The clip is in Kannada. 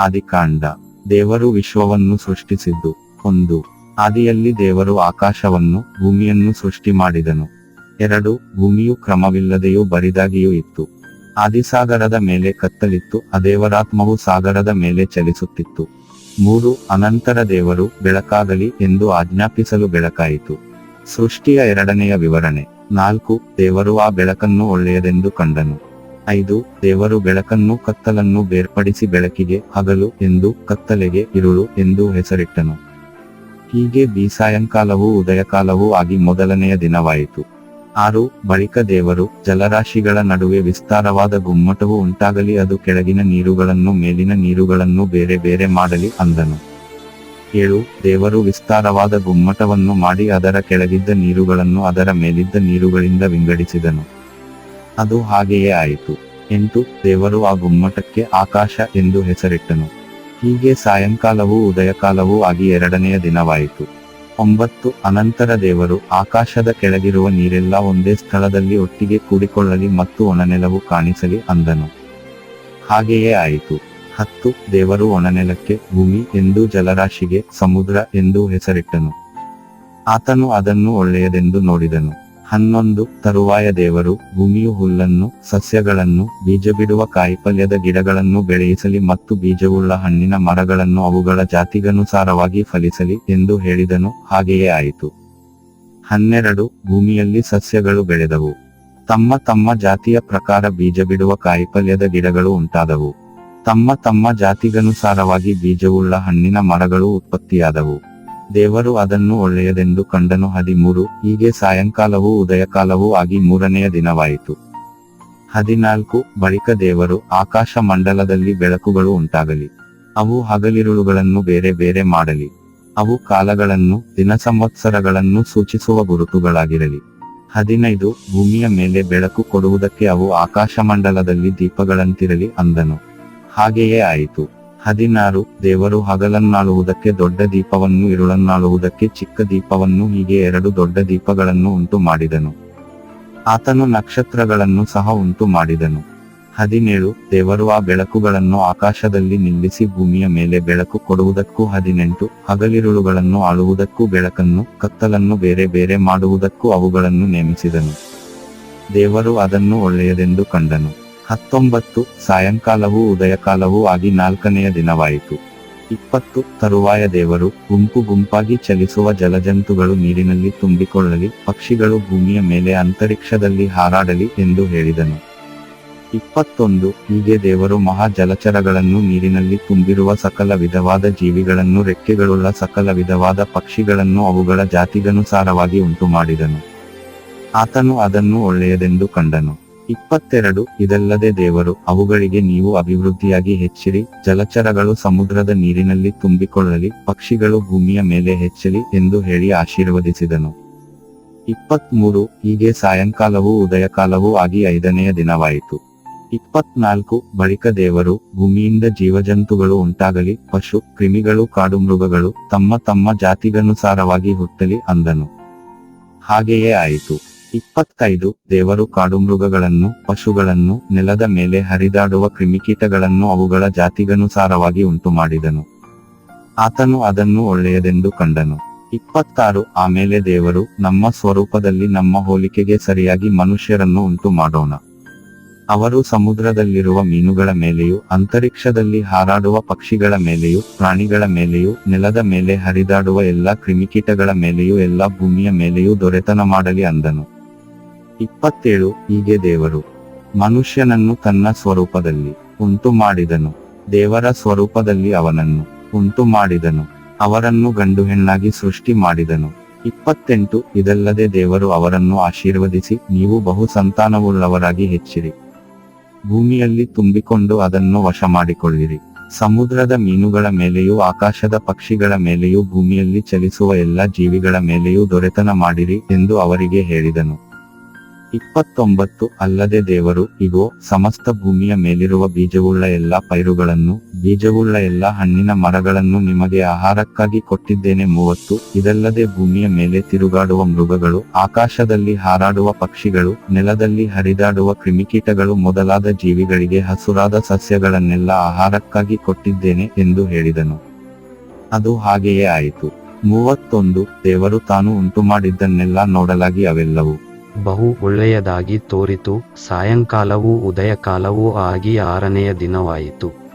ಆದಿಕಾಂಡ. ದೇವರು ವಿಶ್ವವನ್ನು ಸೃಷ್ಟಿಸಿದ್ದು, ಒಂದು. ಆದಿಯಲ್ಲಿ ದೇವರು ಆಕಾಶವನ್ನು, ಭೂಮಿಯನ್ನು ಸೃಷ್ಟಿ ಮಾಡಿದನು. ಎರಡು. ಭೂಮಿಯು ಕ್ರಮವಿಲ್ಲದೆಯೂ ಬರಿದಾಗಿಯೂ ಇತ್ತು. ಆದಿಸಾಗರದ ಮೇಲೆ ಕತ್ತಲಿತ್ತು ಅದೇವರಾತ್ಮವು ಸಾಗರದ ಮೇಲೆ ಚಲಿಸುತ್ತಿತ್ತು. ಮೂರು. ಅನಂತರ ದೇವರು ಬೆಳಕಾಗಲಿ ಎಂದು ಆಜ್ಞಾಪಿಸಲು ಬೆಳಕಾಯಿತು. ಸೃಷ್ಟಿಯ ಎರಡನೆಯ ವಿವರಣೆ. ನಾಲ್ಕು. ದೇವರು ಆ ಬೆಳಕನ್ನು ಒಳ್ಳೆಯದೆಂದು ಕಂಡನು. ಐದು, ದೇವರು ಬೆಳಕನ್ನು ಕತ್ತಲನ್ನು ಬೇರ್ಪಡಿಸಿ ಬೆಳಕಿಗೆ ಹಗಲು ಎಂದು ಕತ್ತಲೆಗೆ ಇರುಳು ಎಂದು ಹೆಸರಿಟ್ಟನು. ಹೀಗೆ ಬಿ ಸಾಯಂಕಾಲವೂ ಉದಯಕಾಲವೂ ಆಗಿ ಮೊದಲನೆಯ ದಿನವಾಯಿತು. ಆರು, ಬಳಿಕ ದೇವರು ಜಲರಾಶಿಗಳ ನಡುವೆ ವಿಸ್ತಾರವಾದ ಗುಮ್ಮಟವು ಉಂಟಾಗಲಿ, ಅದು ಕೆಳಗಿನ ನೀರುಗಳನ್ನು ಮೇಲಿನ ನೀರುಗಳನ್ನು ಬೇರೆ ಬೇರೆ ಮಾಡಲಿ ಅಂದನು. ಏಳು, ದೇವರು ವಿಸ್ತಾರವಾದ ಗುಮ್ಮಟವನ್ನು ಮಾಡಿ ಅದರ ಕೆಳಗಿದ್ದ ನೀರುಗಳನ್ನು ಅದರ ಮೇಲಿದ್ದ ನೀರುಗಳಿಂದ ವಿಂಗಡಿಸಿದನು. ಅದು ಹಾಗೆಯೇ ಆಯಿತು. ಎಂಟು ದೇವರು ಆ ಗುಮ್ಮಟಕ್ಕೆ ಆಕಾಶ ಎಂದು ಹೆಸರಿಟ್ಟನು. ಹೀಗೆ ಸಾಯಂಕಾಲವೂ ಉದಯಕಾಲವೂ ಆಗಿ ಎರಡನೆಯ ದಿನವಾಯಿತು. ಒಂಬತ್ತು, ಅನಂತರ ದೇವರು ಆಕಾಶದ ಕೆಳಗಿರುವ ನೀರೆಲ್ಲ ಒಂದೇ ಸ್ಥಳದಲ್ಲಿ ಒಟ್ಟಿಗೆ ಕೂಡಿಕೊಳ್ಳಲಿ ಮತ್ತು ಒಣನೆಲವು ಕಾಣಿಸಲಿ ಅಂದನು. ಹಾಗೆಯೇ ಆಯಿತು. ಹತ್ತು, ದೇವರು ಒಣನೆಲಕ್ಕೆ ಭೂಮಿ ಎಂದು ಜಲರಾಶಿಗೆ ಸಮುದ್ರ ಎಂದು ಹೆಸರಿಟ್ಟನು. ಆತನು ಅದನ್ನು ಒಳ್ಳೆಯದೆಂದು ನೋಡಿದನು. ಹನ್ನೊಂದು, ತರುವಾಯ ದೇವರು ಭೂಮಿಯು ಹುಲ್ಲನ್ನು, ಸಸ್ಯಗಳನ್ನು ಬೀಜ ಬಿಡುವ ಕಾಯಿಪಲ್ಯದ ಗಿಡಗಳನ್ನು ಬೆಳೆಯಿಸಲಿ ಮತ್ತು ಬೀಜವುಳ್ಳ ಹಣ್ಣಿನ ಮರಗಳನ್ನು ಅವುಗಳ ಜಾತಿಗನುಸಾರವಾಗಿ ಫಲಿಸಲಿ ಎಂದು ಹೇಳಿದನು, ಹಾಗೆಯೇ ಆಯಿತು. ಹನ್ನೆರಡು, ಭೂಮಿಯಲ್ಲಿ ಸಸ್ಯಗಳು ಬೆಳೆದವು. ತಮ್ಮ ತಮ್ಮ ಜಾತಿಯ ಪ್ರಕಾರ ಬೀಜ ಬಿಡುವ ಕಾಯಿಪಲ್ಯದ ಗಿಡಗಳು ಉಂಟಾದವು. ತಮ್ಮ ತಮ್ಮ ಜಾತಿಗನುಸಾರವಾಗಿ ಬೀಜವುಳ್ಳ ಹಣ್ಣಿನ ಮರಗಳು ಉತ್ಪತ್ತಿಯಾದವು. ದೇವರು ಅದನ್ನು ಒಳ್ಳೆಯದೆಂದು ಕಂಡನು. ಹದಿಮೂರು, ಹೀಗೆ ಸಾಯಂಕಾಲವೂ ಉದಯಕಾಲವೂ ಆಗಿ ಮೂರನೆಯ ದಿನವಾಯಿತು. ಹದಿನಾಲ್ಕು, ಬಳಿಕ ದೇವರು ಆಕಾಶ ಮಂಡಲದಲ್ಲಿ ಬೆಳಕುಗಳು ಉಂಟಾಗಲಿ. ಅವು ಹಗಲಿರುಳುಗಳನ್ನು ಬೇರೆ ಬೇರೆ ಮಾಡಲಿ. ಅವು ಕಾಲಗಳನ್ನು ದಿನ ಸಂವತ್ಸರಗಳನ್ನು ಸೂಚಿಸುವ ಗುರುತುಗಳಾಗಿರಲಿ. ಹದಿನೈದು, ಭೂಮಿಯ ಮೇಲೆ ಬೆಳಕು ಕೊಡುವುದಕ್ಕೆ ಅವು ಆಕಾಶಮಂಡಲದಲ್ಲಿ ದೀಪಗಳಂತಿರಲಿ ಅಂದನು. ಹಾಗೆಯೇ ಆಯಿತು. ಹದಿನಾರು, ದೇವರು ಹಗಲನ್ನಾಳುವುದಕ್ಕೆ ದೊಡ್ಡ ದೀಪವನ್ನು ಇರುಳನ್ನಾಳುವುದಕ್ಕೆ ಚಿಕ್ಕ ದೀಪವನ್ನು, ಹೀಗೆ ಎರಡು ದೊಡ್ಡ ದೀಪಗಳನ್ನು ಉಂಟು ಮಾಡಿದನು ಆತನು ನಕ್ಷತ್ರಗಳನ್ನು ಸಹ ಉಂಟು ಮಾಡಿದನು ಹದಿನೇಳು, ದೇವರು ಆ ಬೆಳಕುಗಳನ್ನು ಆಕಾಶದಲ್ಲಿ ನಿಲ್ಲಿಸಿ ಭೂಮಿಯ ಮೇಲೆ ಬೆಳಕು ಕೊಡುವುದಕ್ಕೂ ಹದಿನೆಂಟು, ಹಗಲಿರುಳುಗಳನ್ನು ಆಳುವುದಕ್ಕೂ ಬೆಳಕನ್ನು, ಕತ್ತಲನ್ನು ಬೇರೆ ಬೇರೆ ಮಾಡುವುದಕ್ಕೂ ಅವುಗಳನ್ನು ನೇಮಿಸಿದನು. ದೇವರು ಅದನ್ನು ಒಳ್ಳೆಯದೆಂದು ಕಂಡನು. ಹತ್ತೊಂಬತ್ತು ಸಾಯಂಕಾಲವೂ ಉದಯಕಾಲವೂ ಆಗಿ ನಾಲ್ಕನೆಯ ದಿನವಾಯಿತು. ಇಪ್ಪತ್ತು ತರುವಾಯ ದೇವರು ಗುಂಪು ಗುಂಪಾಗಿ ಚಲಿಸುವ ಜಲಜಂತುಗಳು ನೀರಿನಲ್ಲಿ ತುಂಬಿಕೊಳ್ಳಲಿ, ಪಕ್ಷಿಗಳು ಭೂಮಿಯ ಮೇಲೆ ಅಂತರಿಕ್ಷದಲ್ಲಿ ಹಾರಾಡಲಿ ಎಂದು ಹೇಳಿದನು. ಇಪ್ಪತ್ತೊಂದು ಹೀಗೆ ದೇವರು ಮಹಾ ಜಲಚರಗಳನ್ನು ನೀರಿನಲ್ಲಿ ತುಂಬಿರುವ ಸಕಲ ವಿಧವಾದ ಜೀವಿಗಳನ್ನು, ರೆಕ್ಕೆಗಳುಳ್ಳ ಸಕಲ ವಿಧವಾದ ಪಕ್ಷಿಗಳನ್ನು ಅವುಗಳ ಜಾತಿಗನುಸಾರವಾಗಿ ಉಂಟು ಮಾಡಿದನು ಆತನು ಅದನ್ನು ಒಳ್ಳೆಯದೆಂದು ಕಂಡನು. ಇಪ್ಪತ್ತೆರಡು, ಇದಲ್ಲದೆ ದೇವರು, ಅವುಗಳಿಗೆ ನೀವು ಅಭಿವೃದ್ಧಿಯಾಗಿ ಹೆಚ್ಚಿರಿ, ಜಲಚರಗಳು ಸಮುದ್ರದ ನೀರಿನಲ್ಲಿ ತುಂಬಿಕೊಳ್ಳಲಿ, ಪಕ್ಷಿಗಳು ಭೂಮಿಯ ಮೇಲೆ ಹೆಚ್ಚಲಿ ಎಂದು ಹೇಳಿ ಆಶೀರ್ವದಿಸಿದನು. ಇಪ್ಪತ್ಮೂರು, ಹೀಗೆ ಸಾಯಂಕಾಲವೂ ಉದಯಕಾಲವೂ ಆಗಿ ಐದನೆಯ ದಿನವಾಯಿತು. ಇಪ್ಪತ್ನಾಲ್ಕು, ಬಳಿಕ ದೇವರು, ಭೂಮಿಯಿಂದ ಜೀವಜಂತುಗಳು ಉಂಟಾಗಲಿ, ಪಶು, ಕ್ರಿಮಿಗಳು ಕಾಡುಮೃಗಗಳು ತಮ್ಮ ತಮ್ಮ ಜಾತಿಗನುಸಾರವಾಗಿ ಹುಟ್ಟಲಿ ಅಂದನು. ಹಾಗೆಯೇ ಆಯಿತು. ಇಪ್ಪತ್ತೈದು ದೇವರು ಕಾಡುಮೃಗಗಳನ್ನು, ಪಶುಗಳನ್ನು, ನೆಲದ ಮೇಲೆ ಹರಿದಾಡುವ ಕ್ರಿಮಿಕೀಟಗಳನ್ನು ಅವುಗಳ ಜಾತಿಗನುಸಾರವಾಗಿ ಉಂಟು ಮಾಡಿದನು ಆತನು ಅದನ್ನು ಒಳ್ಳೆಯದೆಂದು ಕಂಡನು. ಇಪ್ಪತ್ತಾರು ಆಮೇಲೆ ದೇವರು ನಮ್ಮ ಸ್ವರೂಪದಲ್ಲಿ ನಮ್ಮ ಹೋಲಿಕೆಗೆ ಸರಿಯಾಗಿ ಮನುಷ್ಯರನ್ನು ಉಂಟು ಮಾಡೋಣ ಅವರು ಸಮುದ್ರದಲ್ಲಿರುವ ಮೀನುಗಳ ಮೇಲೆಯೂ, ಅಂತರಿಕ್ಷದಲ್ಲಿ ಹಾರಾಡುವ ಪಕ್ಷಿಗಳ ಮೇಲೆಯೂ, ಪ್ರಾಣಿಗಳ ಮೇಲೆಯೂ, ನೆಲದ ಮೇಲೆ ಹರಿದಾಡುವ ಎಲ್ಲಾ ಕ್ರಿಮಿಕೀಟಗಳ ಮೇಲೆಯೂ, ಎಲ್ಲಾ ಭೂಮಿಯ ಮೇಲೆಯೂ ದೊರೆತನ ಮಾಡಲಿ ಅಂದನು. ಇಪ್ಪತ್ತೇಳು, ಹೀಗೆ ದೇವರು ಮನುಷ್ಯನನ್ನು ತನ್ನ ಸ್ವರೂಪದಲ್ಲಿ ಉಂಟು ಮಾಡಿದನು ದೇವರ ಸ್ವರೂಪದಲ್ಲಿ ಅವನನ್ನು ಉಂಟು ಮಾಡಿದನು ಅವರನ್ನು ಗಂಡು ಹೆಣ್ಣಾಗಿ ಸೃಷ್ಟಿ ಮಾಡಿದನು. ಇಪ್ಪತ್ತೆಂಟು, ಇದಲ್ಲದೆ ದೇವರು ಅವರನ್ನು ಆಶೀರ್ವದಿಸಿ, ನೀವು ಬಹು ಸಂತಾನವುಳ್ಳವರಾಗಿ ಹೆಚ್ಚಿರಿ. ಭೂಮಿಯಲ್ಲಿ ತುಂಬಿಕೊಂಡು ಅದನ್ನು ವಶ ಮಾಡಿಕೊಳ್ಳಿರಿ ಸಮುದ್ರದ ಮೀನುಗಳ ಮೇಲೆಯೂ ಆಕಾಶದ ಪಕ್ಷಿಗಳ ಮೇಲೆಯೂ ಭೂಮಿಯಲ್ಲಿ ಚಲಿಸುವ ಎಲ್ಲ ಜೀವಿಗಳ ಮೇಲೆಯೂ ದೊರೆತನ ಮಾಡಿರಿ ಎಂದು ಅವರಿಗೆ ಹೇಳಿದನು. ಇಪ್ಪತ್ತೊಂಬತ್ತು ಅಲ್ಲದೆ ದೇವರು, ಇಗೋ, ಸಮಸ್ತ ಭೂಮಿಯ ಮೇಲಿರುವ ಬೀಜವುಳ್ಳ ಎಲ್ಲಾ ಪೈರುಗಳನ್ನು, ಬೀಜವುಳ್ಳ ಎಲ್ಲಾ ಹಣ್ಣಿನ ಮರಗಳನ್ನು ನಿಮಗೆ ಆಹಾರಕ್ಕಾಗಿ ಕೊಟ್ಟಿದ್ದೇನೆ. ಮೂವತ್ತು, ಇದಲ್ಲದೆ ಭೂಮಿಯ ಮೇಲೆ ತಿರುಗಾಡುವ ಮೃಗಗಳು, ಆಕಾಶದಲ್ಲಿ ಹಾರಾಡುವ ಪಕ್ಷಿಗಳು, ನೆಲದಲ್ಲಿ ಹರಿದಾಡುವ ಕ್ರಿಮಿಕೀಟಗಳು ಮೊದಲಾದ ಜೀವಿಗಳಿಗೆ ಹಸುರಾದ ಸಸ್ಯಗಳನ್ನೆಲ್ಲ ಆಹಾರಕ್ಕಾಗಿ ಕೊಟ್ಟಿದ್ದೇನೆ ಎಂದು ಹೇಳಿದನು. ಅದು ಹಾಗೆಯೇ ಆಯಿತು. ಮೂವತ್ತೊಂದು, ದೇವರು ತಾನು ಉಂಟುಮಾಡಿದ್ದನ್ನೆಲ್ಲ ನೋಡಲಾಗಿ ಅವೆಲ್ಲವೂ ಬಹು ಒಳ್ಳೆಯದಾಗಿ ತೋರಿತು ಸಾಯಂಕಾಲವೂ ಉದಯಕಾಲವೂ ಆಗಿ ಆರನೆಯ ದಿನವಾಯಿತು.